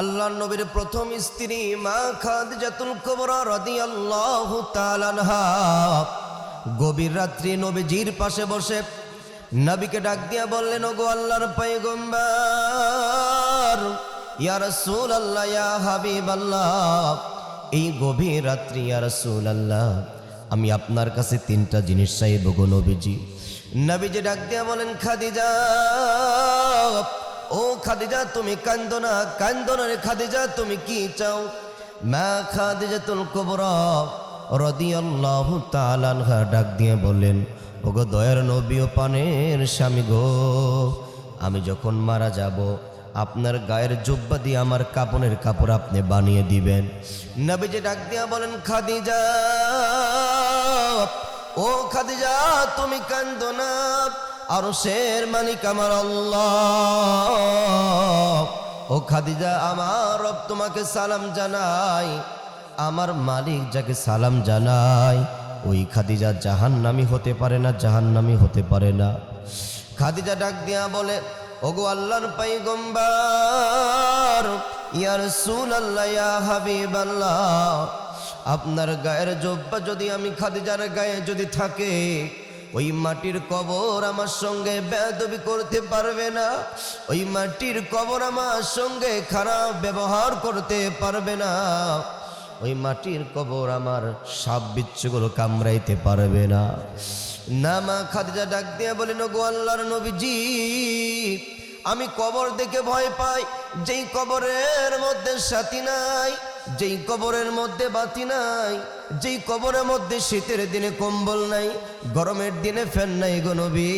আল্লাহ নবীর প্রথম স্ত্রী মা খাদিজাতুল কুবরা রাদিয়াল্লাহু তাআলা আনহা। গভীর রাত্রি নবীজির পাশে বসে নবীকে ডাক দিয়া বললেন, ওগো আল্লাহর পয়গম্বর, ইয়া রাসূলুল্লাহ, ইয়া হাবিবাল্লাহ, এই গভীর রাত্রি, ইয়া রাসূলুল্লাহ, আমি আপনার কাছে তিনটা জিনিস চাইব গো নবীজি। নবীজি ডাক দিয়া বলেন, খাদিজা খাদিজা, তুমি কান্দো না কান্দো না রে খাদিজা, তুমি কি চাও? মা খাদিজা তুল কুবরা রাদিয়াল্লাহু তাআলা আনহা ডাক দিয়ে বললেন, ওগো দয়ার নবী ও পানের স্বামী গো, আমি যখন মারা যাব, আপনার গায়ের জুব্বা দিয়ে আমার কাপনের কাপড় আপনি বানিয়ে দিবেন। নবীজি ডাক দিয়া বলেন, খাদিজা, ও খাদিজা, তুমি কান্দো না আর শের মালিক আমার আল্লাহ। ও খাদিজা, আমার রব তোমাকে সালাম জানাই। আমার মালিক যাকে সালাম জানাই, ওই খাদিজা জাহান্নামি হতে পারে না, জাহান্নামি হতে পারে না। খাদিজা ডাক দিয়া বলে, ওগো আল্লাহর পাইগম্বার ইয়ার সুল হাবিব আল্লাহ আপনার গায়ের জব্বা যদি আমি খাদিজার গায়ে যদি থাকে ওই মাটির কবর আমার সঙ্গে বেদবি করতে পারবে না। ওই মাটির কবর আমার সঙ্গে খারাপ ব্যবহার করতে পারবে না। ওই মাটির কবর আমার সাপ বিচ্ছুগুলো কামড়াইতে পারবে না। না মা খাদিজা ডাক দিয়ে বলেন গো আল্লাহর নবীজি, আমি কবর দেখে ভয় পাই। যেই কবরের মধ্যে সাথী নাই যেই কবরের মধ্যে বাতি নাই, যেই কবরের মধ্যে শীতের দিনে কম্বল নাই, গরমের দিনে ফ্যান নাই গো নবী,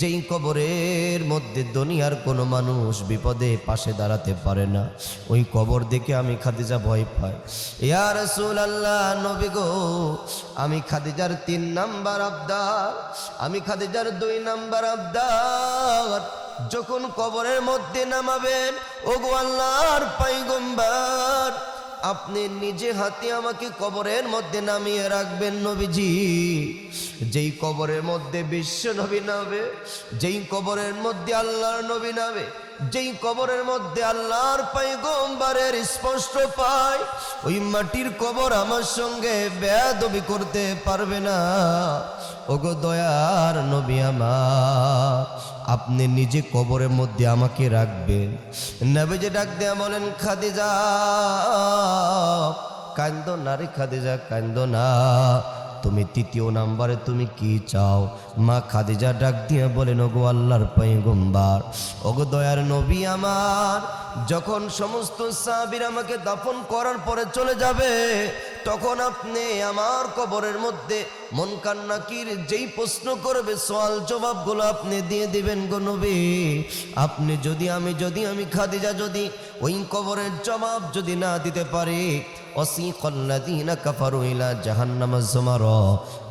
যেই কবরের মধ্যে দুনিয়ার কোনো মানুষ বিপদে পাশে দাঁড়াতে পারে না, ওই কবর দেখে আমি খাদিজা ভয় পাই। ইয়া রাসূলুল্লাহ, নবী গো, আমি খাদিজার তিন নাম্বার আবদার, আমি খাদিজার দুই নাম্বার আবদার। যখন কবরের মধ্যে নামাবেন, ওগো আল্লাহর পাইগম্বার আপনি নিজে হাতে আমাকে কবরের মধ্যে নামিয়ে রাখবেন নবীজি। যেই কবরের মধ্যে বিশ্ব নবী নামে, যেই কবরের মধ্যে আল্লাহর নবী নামে যেই কবরের মধ্যে আল্লাহর পাইগম্বারের স্পষ্ট পায়, ওই মাটির কবর আমার সঙ্গে বেদবি করতে পারবে না। ওগো দয়ার নবী আমার, আপনি নিজে কবরের মধ্যে আমাকে রাখবেন। নবীজি ডাক দেয়া বলেন, খাদিজা, কান্দ না রে খাদিজা, কান্দ না। তুমি তৃতীয় নাম্বারে তুমি কি চাও? মা খাদিজা ডাক দিয়ে বলেন, ওগো আল্লাহর পাই গুম্বার ওগো দয়ার নবী আমার, যখন সমস্ত সাবির আমাকে দাফন করার পরে চলে যাবে তখন আপনি আমার কবরের মধ্যে মন কান্নাকির যেই প্রশ্ন করবে, সওয়াল জবাবগুলো আপনি দিয়ে দিবেন গো নবী। আপনি যদি আমি যদি আমি খাদিজা যদি ওই কবরের জবাব যদি না দিতে পারি অসিকল্লাদিনা কাফারু ইলা জাহান্নামা জুমার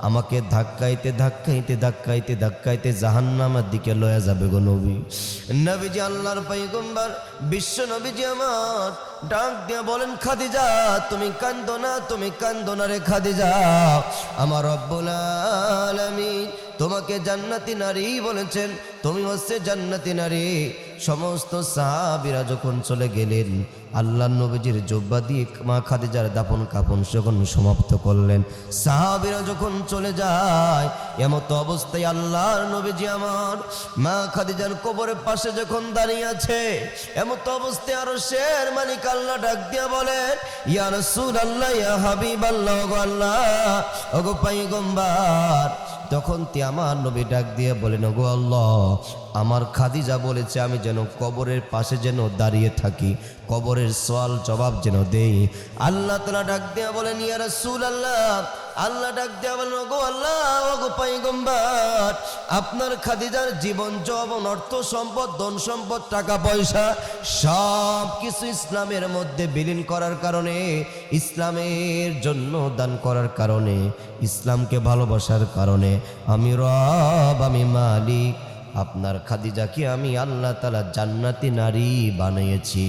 আমাকে ধাক্কাইতে ধাক্কাইতে ধাক্কাইতে ধাক্কাইতে জাহান্নামের দিকে লয়া যাবে গো নবী। নবীজি আল্লাহর পয়গম্বর, বিশ্ব নবীজি আমার ডাক দিয়ে বলেন, খাদিজা, তুমি কান্দো না, তুমি কান্দো না রে খাদিজা। আমার রব্বুল আলামিন তোমাকে জান্নাতি নারী বলেছেন। তুমি হচ্ছে জান্নাতি নারী। সমস্ত সাহাবিরা যখন চলে গেলেন আল্লাহ নবীজির জব্বা দিয়ে মা খাদিজার দাপন কাপন যখন সমাপ্ত করলেন, সাহাবিরা যখন চলে যায়, এমত অবস্থায় আল্লাহর নবীজি আমার মা খাদিজার কবরের পাশে যখন দাঁড়িয়ে আছে, এমত অবস্থায় আরও শের মালিক আল্লাহ ডাক দিয়া বলেন, ইয়া আল্লাহ ইয়া হাবিবাল্লাহ, ওগো আল্লাহ, ওগো পাইগম্বার তখন তে আমার নবী ডাক দিয়ে বলেন গো আল্লাহ, আমার খাদিজা বলেছে আমি যেন কবরের পাশে যেন দাঁড়িয়ে থাকি, কবরের সওয়াল জবাব যেন দেই। আল্লাহ তালা ডাক দিয়ে বলেন, ইয়া সুল আল্লাহ আল্লাহ ডাক বলেন, ওগো আল্লাহ, ওগো পাইগম্বার আপনার খাদিজার জীবন, যৌবন, অর্থ সম্পদ, ধন সম্পদ, টাকা পয়সা, সব কিছু ইসলামের মধ্যে বিলীন করার কারণে, ইসলামের জন্য দান করার কারণে, ইসলামকে ভালোবাসার কারণে, আমি রব, আমি মালিক, আপনার খাদিজাকে আমি আল্লাহ তালা জান্নাতি নারী বানিয়েছি?